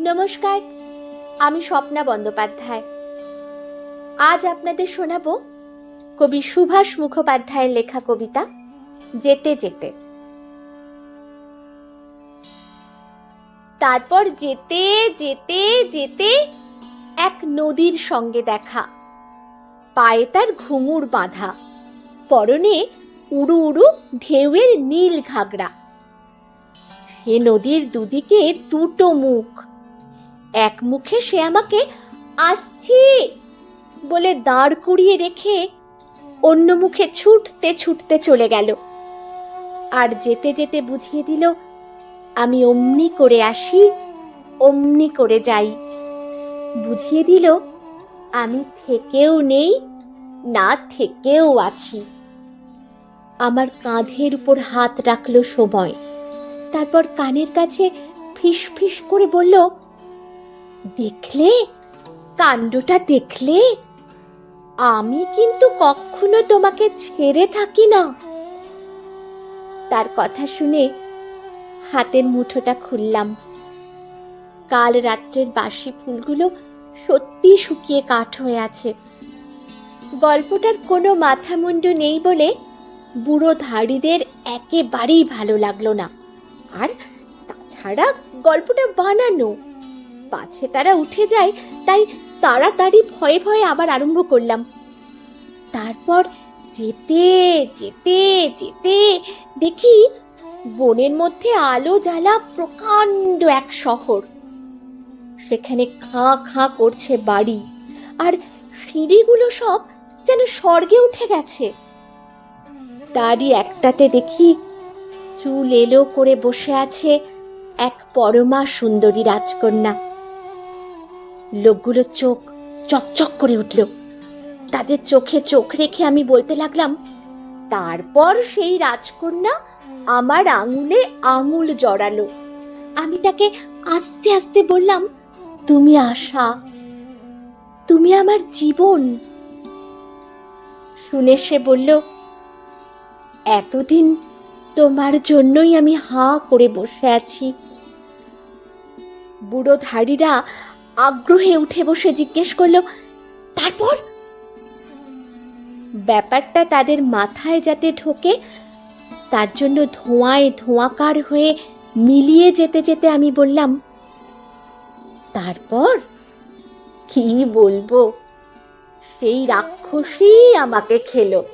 নমস্কার, আমি স্বপ্না বন্দ্যোপাধ্যায়। আজ আপনাদের শোনাবো কবি সুভাষ মুখোপাধ্যায়ের লেখা কবিতা, যেতে যেতে। তারপর যেতে যেতে যেতে এক নদীর সঙ্গে দেখা। পায়ে তার ঘুঙুর বাঁধা। পরনে উড়ু উড়ু ঢেউয়ের নীল ঘাগরা। সে নদীর দুদিকে দুটো মুখ। এক মুখে সে আমাকে আসছি বলে দাঁড় করিয়ে রেখে অন্য মুখে ছুটতে ছুটতে চলে গেল। আর যেতে যেতে বুঝিয়ে দিল, আমি অমনি করে আসি, অমনি করে যাই। বুঝিয়ে দিল, আমি থেকেও নেই, না থেকেও আছি। আমার কাঁধের উপর হাত রাখল সময়। তারপর কানের কাছে ফিস ফিস করে বলল দেখলে? কাণ্ডটা দেখলে? আমি কিন্তু কখনো তোমাকে ছেড়ে থাকি না। তার কথা শুনে হাতের মুঠোটা খুললাম। কাল রাত্রের বাসি ফুলগুলো সত্যি শুকিয়ে কাঠ হয়ে আছে। গল্পটার কোনো মাথা মুন্ডু নেই বলে বুড়ো ধাড়িদের একেবারেই ভালো লাগল না। আর তাছাড়া গল্পটা বানানো পাছে তারা উঠে যায়, তাই তাড়াতাড়ি ভয়ে ভয়ে আবার আরম্ভ করলাম। তারপর যেতে যেতে যেতে দেখি বনের মধ্যে আলো জ্বালা প্রকাণ্ড এক শহর। সেখানে খাঁ খাঁ করছে বাড়ি, আর সিঁড়িগুলো সব যেন স্বর্গে উঠে গেছে। তারই একটাতে দেখি চুল এলো করে বসে আছে এক পরমা সুন্দরী রাজকন্যা। লোকগুলো চোখ চকচক করে উঠল। তাদের চোখে চোখ রেখে আমি বলতে লাগলাম, তারপর সেই রাজকন্যা আমার আঙুলে আঙুল জড়ালো। আমি তাকে আস্তে আস্তে বললাম, তুমি আশা, তুমি আমার জীবন। শুনে সে বলল, এতদিন তোমার জন্যই আমি হা করে বসে আছি। বুড়ো ধাড়িরা আগ্রহে উঠে বসে জিজ্ঞেস করল, তারপর? ব্যাপারটা তাদের মাথায় যাতে ঢোকে, তার জন্য ধোঁয়ায় ধোঁয়াকার হয়ে মিলিয়ে যেতে যেতে আমি বললাম, তারপর? কি বলব? সেই রাক্ষসী আমাকে খেলো।